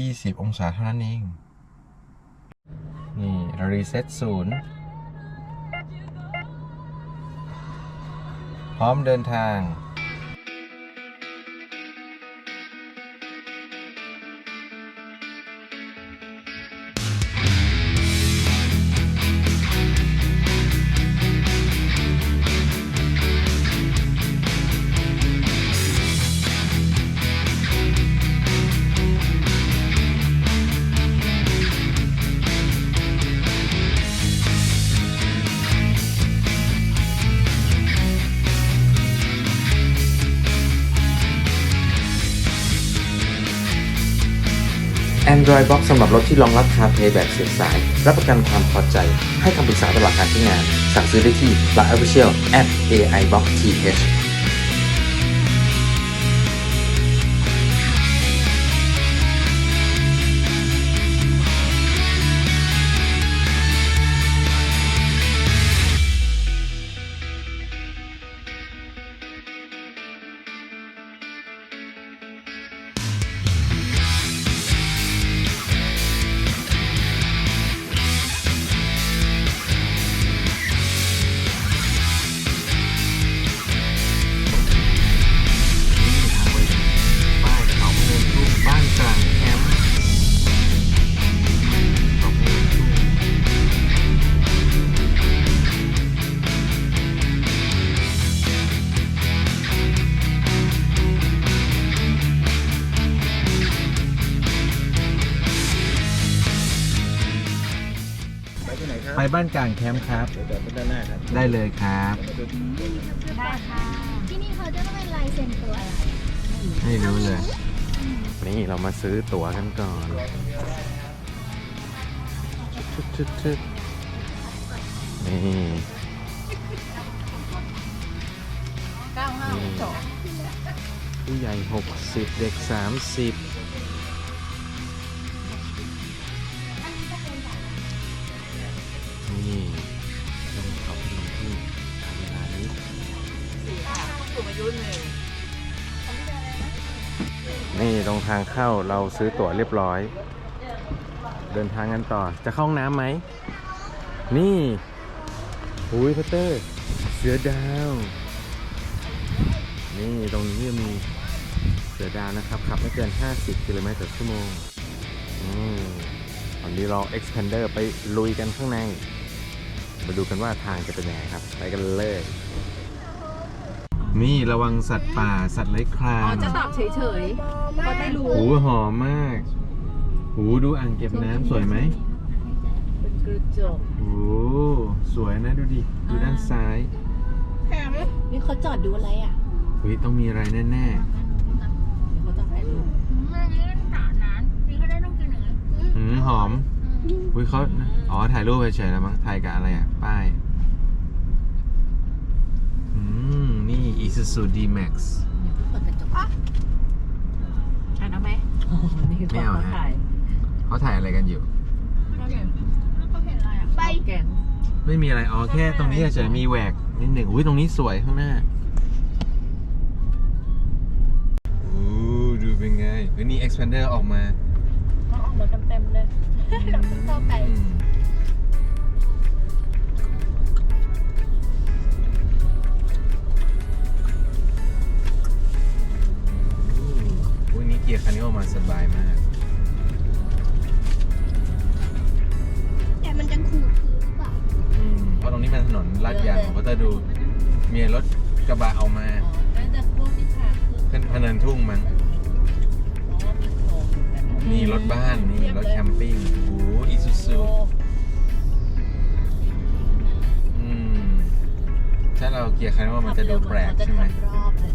20 องศาเท่านั้นเอง นี่เรารีเซ็ตศูนย์พร้อมเดินทาง Android Box สำหรับรถที่รองรับ CarPlay แบบเสียบสาย รับประกันความพอใจ ให้คำปรึกษาตลอดการใช้งาน สั่งซื้อได้ที่ Line Official at AI Box TH บ้านกลางแคมป์ครับได้เลยครับ ได้ค่ะ ที่นี่เขาจะต้องเป็นลายเซ็นตัวอะไร ไม่รู้เลย นี่เรามาซื้อตั๋วกันก่อนชึดชึดชึดนี่952ผู้ใหญ่ 60 เด็ก 30 ตรงทางเข้าเราซื้อตั๋วเรียบร้อย เดินทางกันต่อจะเข้าห้องน้ำไหม นี่หุยพัตเตอร์ เสือดาว นี่ตรงนี้จะมีเสือดาวนะครับขับไม่เกิน 50กิโลเมตรต่อชั่วโมงอืมตอนนี้เรา expander ไปลุยกันข้างใน มาดูกันว่าทางจะเป็นยังไงครับ ไปกันเลย นี่ระวังสัตว์ป่าสัตว์เลื้อยคลาอ๋อจะตอบเฉยๆก็ไม่รู้หูหอมมาก หูดูอ่างเก็บน้ำสวยไหมเป็นกระจกโอ้สวยนะดูดิ ดูด้านซ้ายนี่เขาจอดดูอะไรอะเฮ้ยต้องมีอะไรแน่เดี๋ยวเขาจะถ่ายรูปมันนี่สาน้ำนี่ก็ได้ต้องกินอย่างนี้ๆหืมหอมอุ้ยเขาอ๋อถ่ายรูปเฉยๆแล้วมั้งถ่ายกับอะไรอะ ป้าย อืม นี่ Isuzu D-Max เปิดกระจกถ่ายนะไหมนี่คือไม่เอาเขาฮะถ่ายเขาถ่ายอะไรกันอยู่แล้วก็เห็นอะไรอะไปแกงไม่มีอะไร อ๋อ แค่ตรงนี้เฉยๆมีแหวกนิดหนึ่งอุ้ยตรงนี้สวยข้างหน้าโอ้ดูเป็นไงเฮ้ยนี่ expander ออกมา เขาออกมาเต็มๆเลยเราเพิ่งเข้าไป อืม เกียร์คันนี้ออกมาสบายมาก แต่มันจะขูดพื้นหรือเปล่าอืมเพราะตรงนี้เป็นถนนลาดยางผมก็จะดูมีรถกระบะเอามา อ๋อแล้วแต่พวกที่ถ่ายคือขึ้นพะเนินทุ่งมั้งอ๋อมีโครงอยู่แบบนั้นนี่รถบ้านนี่รถแคมปิ้งโอ้อีซูซูโอ้อืมถ้าเราเกียร์คันนี้ว่ามันจะดูแปลกใช่ไหม ขับเร็วเหอนเขาจะทำรอบเลย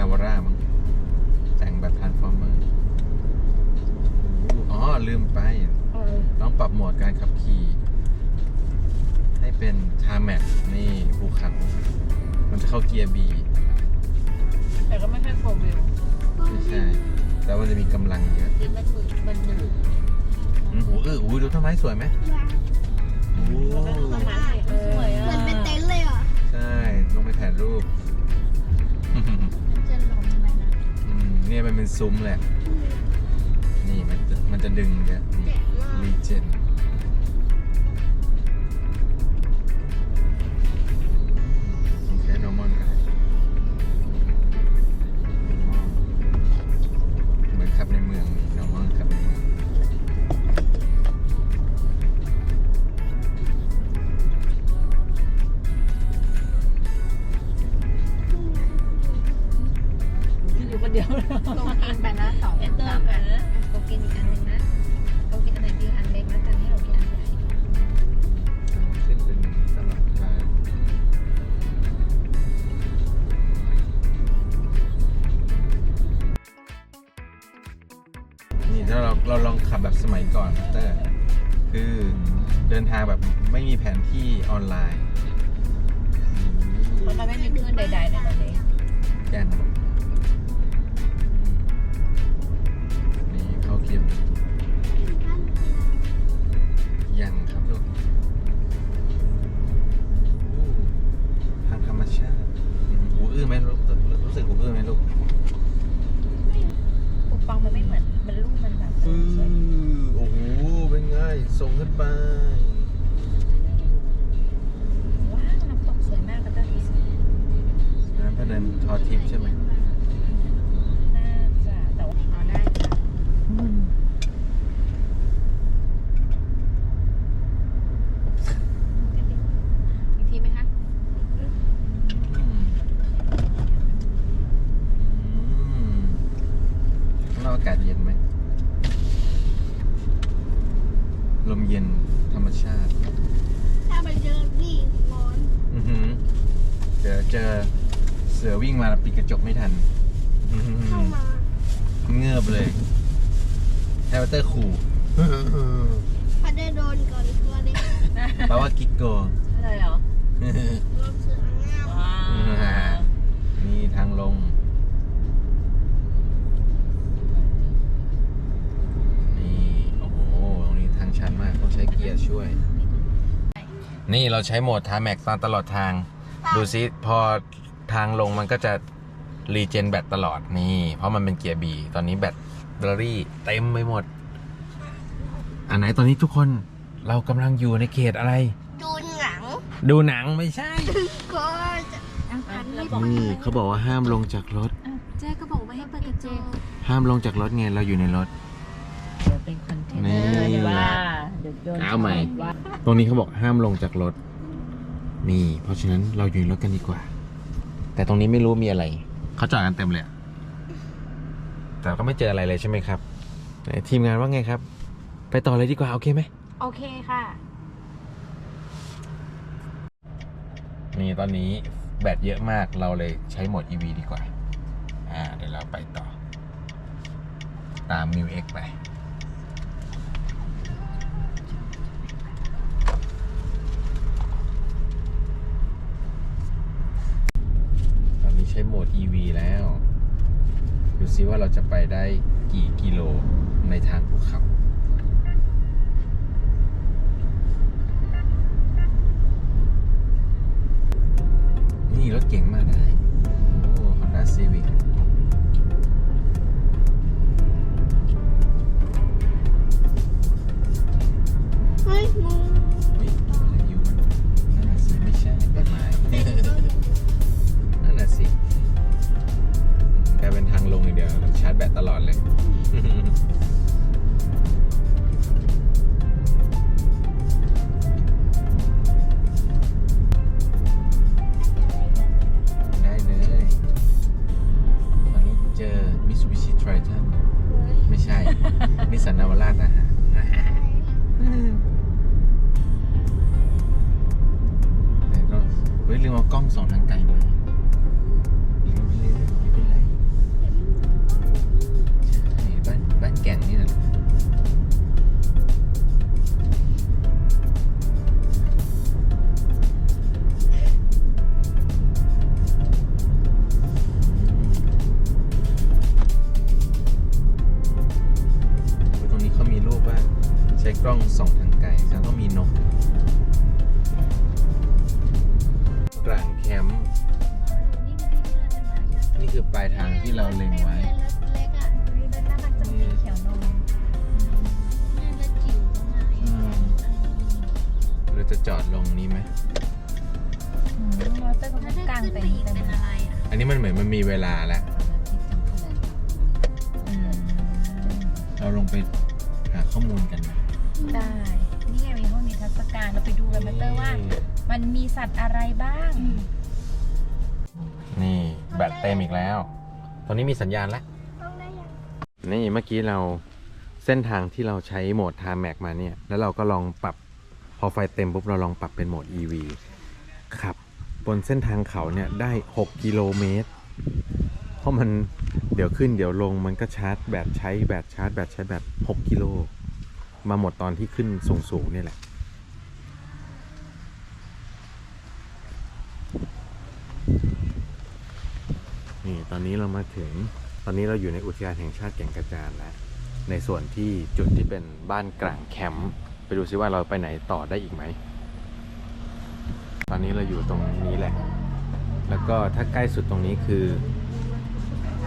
นาวาร่ามั้งแต่งแบบทานฟอร์เมอร์อ๋อ ลืมไปเออต้องปรับโหมดการขับขี่ ให้เป็นทาแม็กนี่ภูเขา มันจะเข้าเกียร์บีแต่ก็ไม่ใช่โฟวิลไม่ใช่ แต่มันจะมีกำลังเยอะดิมันมือมันหนืดอืมโหเอออุ้ยดูต้นไม้สวยไหมโอ้แล้วก็ดูต้นไม้เออสวยอะมันเป็นเต็นท์เลยเหรอใช่ ลงไปถ่ายรูป เนี่ยมันเป็นซุ้มแหละ นี่มันจะมันจะดึงเนี่ยเจ๋งมากรีเจน แบบสมัยก่อนเตอร์คือเดินทางแบบไม่มีแผนที่ออนไลน์ เพราะมันไม่มีคลื่นใดๆในตอนนี้แกนนี่ ส่งขึ้นไป ว้าวน้ำตกสวยมากก็ต้องมีสีน้ำพะเนินทอทิพย์ใช่ไหม น่าจะแต่ว่าเอาได้ค่ะอีกทีไหมคะ อืมอืมข้างนอกอากาศเย็นไหม ลมเย็นธรรมชาติ ถ้าไปเจอพี่ร้อนอือหือเดี๋ยวเจอเสือวิ่งมาแล้วปิดกระจกไม่ทัน อื้อหือเข้ามาเงือบเลยแฮร์เตอร์ขู่พัดได้โดนก่อนตัวนี้แปลว่ากิกโกอะไรเหรอรถเสืองามว้าวนี่ทางลง ต้องใช้เกียร์ช่วย นี่เราใช้โหมดทาแม็กตลอดทาง ดูซิพอทางลงมันก็จะรีเจนแบตตลอดนี่ เพราะมันเป็นเกียร์บีตอนนี้แบตเตอรี่เต็มไปหมด อันไหนตอนนี้ทุกคนเรากำลังอยู่ในเขตอะไร ดูหนัง ดูหนังไม่ใช่ ก็จะอังคันไม่นี่เขาบอกว่าห้ามลงจากรถ เจ๊ก็บอกไม่ให้เปิดกระจกห้ามลงจากรถไงเราอยู่ในรถ เดี๋ยวเป็นคอนเทนเนอนี่ร์เดี๋ยวว่า เดี๋ยวโดนเอาใหม่ว่าตรงนี้เขาบอกห้ามลงจากรถ นี่ เพราะฉะนั้นเราอยู่ในรถกันดีกว่า แต่ตรงนี้ไม่รู้มีอะไร เขาจอดกันเต็มเลยอะแต่ก็ไม่เจออะไรเลยใช่ไหมครับไหนทีมงานว่าไงครับ ไปต่อเลยดีกว่า โอเคไหม โอเคค่ะ นี่ตอนนี้แบตเยอะมากเราเลยใช้โหมด EV ดีกว่า อ่า เดี๋ยวเราไปต่อ ตาม m ิว X ไป ช้โหมด EV แล้ว ดูซิว่าเราจะไปได้กี่กิโลในทางภูเขานี่รถเก่งมาได้ โอ้ Honda Civic ทริทันไม่ใช่ นิสันนาวราชนะฮะแต่ก็เฮ้ยลืมเอากล้องสองทางไกลมาลืมลย ไกลแล้วต้องมีนกกลางแคมป์นี่คือปลายทางที่เราเล็งไว้เล็กๆอะนี่ด้านหน้ามันจะมีเขียวนมน่าจะจิ๋วไงอืมเราจะจอดลงนี้ไหมอืมมอเตอร์ก็แล้วถ้ากลางขึ้นเต็ไปนอีกเต็มเป็นอะไรอะ อันนี้มันเหมือนมันมีเวลาแล้วอืมเราลงไปหาข้อมูลกันไหมได้ การเราไปดูกันมาเตอร์ว่า มันมีสัตว์อะไรบ้าง นี่แบตเต็มอีกแล้ว ตอนนี้มีสัญญาณแล้วต้องได้ยังนี่เมื่อกี้เราเส้นทางที่เราใช้โหมด Time Max มาเนี่ย แล้วเราก็ลองปรับพอไฟเต็มปุ๊บเราลองปรับเป็นโหมด EV ขับบนเส้นทางเขาเนี่ยได้ 6 กิโลเมตร เพราะมันเดี๋ยวขึ้นเดี๋ยวลงมันก็ชาร์จแบตใช้แบตชาร์จแบตใช้แบต6กิโล มาหมดตอนที่ขึ้นสูงๆเนี่ยแหละ ตอนนี้เรามาถึง ตอนนี้เราอยู่ในอุทยานแห่งชาติแก่งกระจานแล้ว ในส่วนที่จุดที่เป็นบ้านกลางแคมป์ ไปดูซิว่าเราไปไหนต่อได้อีกไหม ตอนนี้เราอยู่ตรงนี้แหละ แล้วก็ถ้าใกล้สุดตรงนี้คือ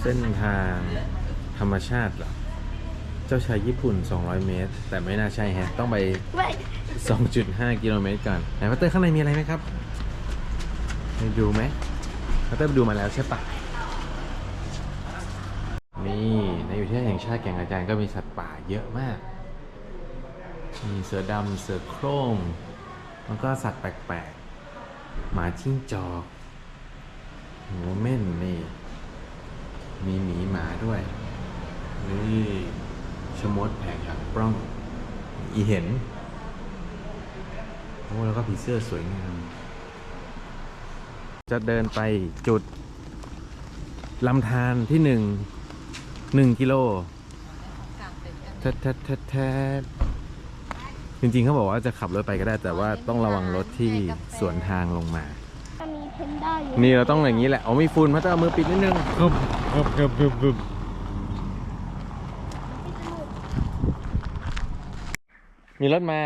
เส้นทางธรรมชาติเหรอ เจ้าชายญี่ปุ่น 200 เมตร แต่ไม่น่าใช่แฮะ ต้องไปเว้ย2.5 กิโลเมตรก่อนไหนพัตเตอร์ข้างในมีอะไรไหมครับไปดูไหมพัตเตอร์ไปดูมาแล้วใช่ปะนี่ในอุทยานแห่งชาระจก็มีสัตว์ป่าเยอะมาก มีเสือดำเสือโคร่งแล้วก็สัตว์แปลกๆ หมาจิ้งจอกหัวเม่นนี่ มีหมีหมาด้วย นี่ชมดแผงหางปล้อง อีเห็น โอ้แล้วก็ผีเสื้อสวยงาม จะเดินไปจุดลำธารที่หนึ่งหนึ่งกิโล แทดแทดแทดแทดจริงๆเขาบอกว่าจะขับรถไปก็ได้ แต่ว่าต้องระวังรถที่สวนทางลงมา จะมีเพนด้าอยู่นี่เราต้องอย่างนี้แหละ เอามีฝุ่นมาต้องเอามือปิดนิดนึงกึบกึบกึบกึบกึบมีรถมา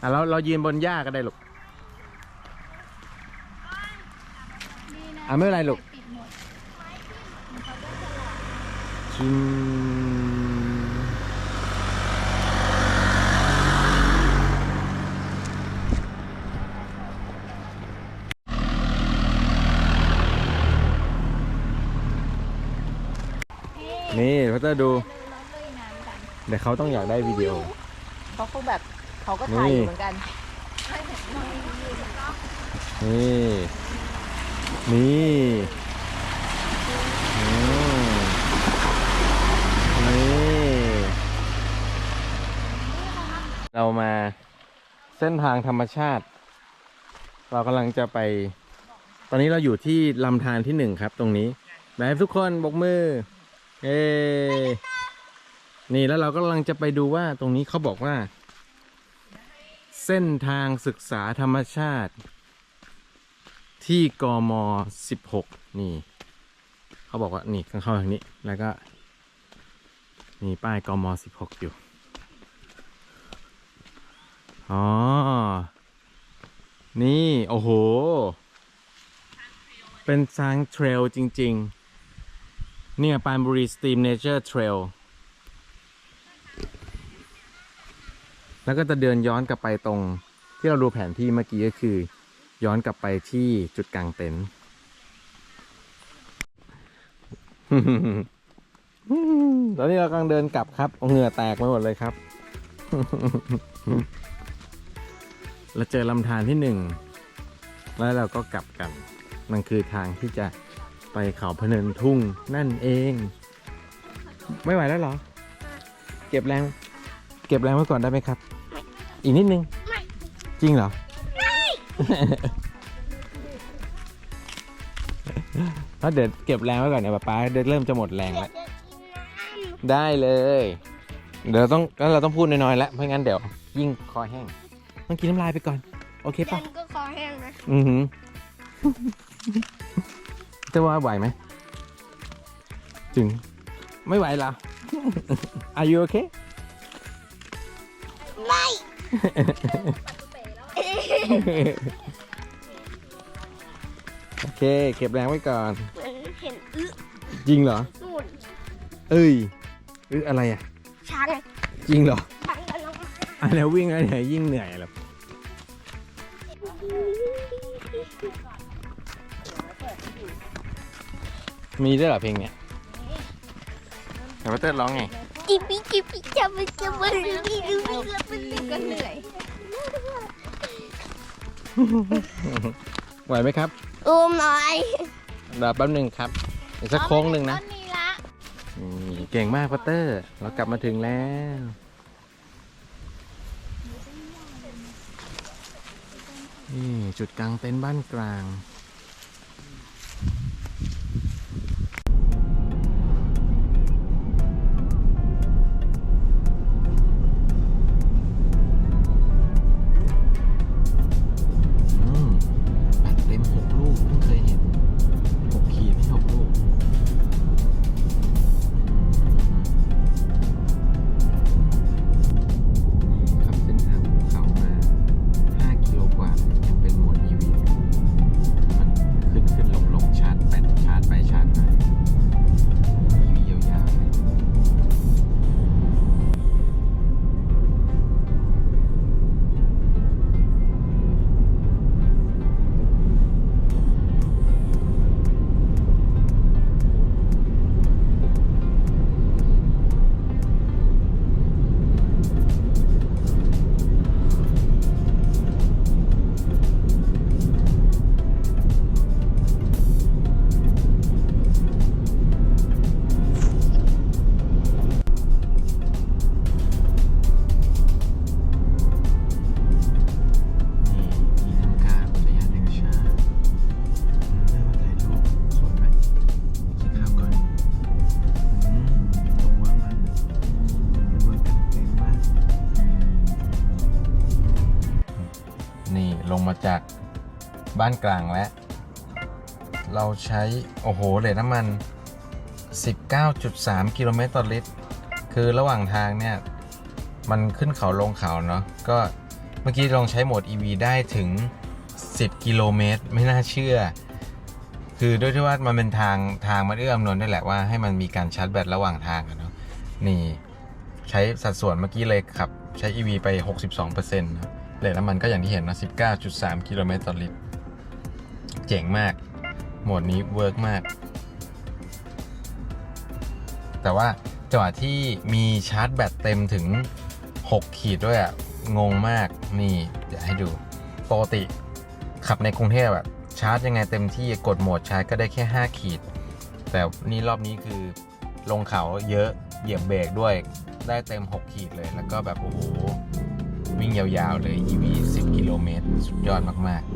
อะเราเรายืนบนหญ้าก็ได้ลูกอะไม่เป็นไรลูก ปดหมด ชิมนี่พัตเตอร์ดูเดินน้องเลยน้ำกันเดี๋ยวเขาต้องอยากได้วิดีโอ เขาคงแบบเขาก็ถ่ายอยู่เหมือนกัน นี่ นี่อืมนี่ เรามาเส้นทางธรรมชาติ เรากำลังจะไป ตอนนี้เราอยู่ที่ลำธารที่หนึ่งครับ ตรงนี้แบบทุกคนบกมือเอ้นี่แล้วเราก็กำลังจะไปดูว่าตรงนี้เขาบอกว่า เส้นทางศึกษาธรรมชาติ ที่กม16 นี่ เขาบอกว่านี่ข้างเข้าทางนี้แล้วก็ มีป้ายกม16 อยู่ อ๋อ นี่ โอ้โห เป็นทางเทรลจริง ๆ เนี่ยปานบุรีสตรีมเนเจอร์เทรลแล้วก็จะเดินย้อนกลับไปตรง ที่เราดูแผนที่เมื่อกี้ก็คือ ย้อนกลับไปที่จุดกลางเต็นท์ตอนนี้เรากำลังเดินกลับครับเอาเหงื่อแตกไปหมดเลยครับ เราเจอลำธารที่หนึ่งแล้วเราก็กลับกัน มันคือทางที่จะไปเขาพะเนินทุ่งนั่นเอง ไม่ไหวแล้วเหรอ เก็บแรง เก็บแรงไว้ก่อนได้ไหมครับ อีกนิดนึง จริงเหรอถ้าเดี๋ยวเก็บแรงไว้ก่อนเนี่ยป๊าป๊าเดี๋ยวเริ่มจะหมดแรงแล้ว ได้เลย เดี๋ยวต้องงั้นเราต้องพูดน้อยๆแล้วไม่งั้นเดี๋ยวยิ่งคอแห้ง ต้องกินน้ำลายไปก่อน โอเคเย็ป่ะนก็คอแห้งนะอือหือจะว่าไหวไหมจึง ไม่ไหวเหรอ Are you okay ไม่โอเค เก็บแรงไว้ก่อน เหมือนเห็นอึจริงเหรอ นู่นเอ้ยอึอะไรอะ ช้างจริงเหรอ ช้างกันลงมาอันนี้วิ่งแล้วเนี่ยยิ่งเหนื่อยหรอมีด้วยเหรอเพลงเนี้ยแต่ว่าเต้นร้องไงจิบปิจิบปิจับมันจับมันดูดิดูดิแล้วมันติดก็เหนื่อยไหวไหมครับโอ้ไม่เดี๋ยวแป๊บหนึ่งครับอีกสักโค้งหนึ่งนะต้นนี้ละนี่เก่งมากพัตเตอร์ เรากลับมาถึงแล้ว นี่จุดกลางเต็นท์บ้านกลาง จากบ้านกลางแล้ว เราใช้ โอ้โหเลทน้ำมัน 19.3 กิโลเมตรต่อลิตร คือระหว่างทางเนี่ย มันขึ้นเขาลงเขาเนาะก็เมื่อกี้ลองใช้โหมด EV ได้ถึง 10 กิโลเมตร ไม่น่าเชื่อ คือด้วยที่ว่ามันเป็นทางทางมันเอื้ออำนวยด้วยแหละว่าให้มันมีการชาร์จแบตระหว่างทางเนาะนี่ ใช้สัดส่วนเมื่อกี้เลยขับ ใช้ EV ไป 62%นะ เลยน้ำมันก็อย่างที่เห็นนะ19.3 กิโลเมตรต่อลิตร เจ๋งมาก โหมดนี้เวิร์กมาก แต่ว่าจังหวะที่มีชาร์จแบตเต็มถึง 6 ขีดด้วยอะงงมาก นี่เดี๋ยวให้ดู ปกติ ขับในกรุงเทพแบบชาร์จยังไงเต็มที่กดโหมดชาร์จก็ได้แค่ 5 ขีด แต่นี่รอบนี้คือลงเขาเยอะเหยียบเบรกด้วยได้เต็ม 6 ขีดเลยแล้วก็แบบ โอ้โห วิ่งยาวๆเลย EV 10 กิโลเมตร สุดยอดมากๆ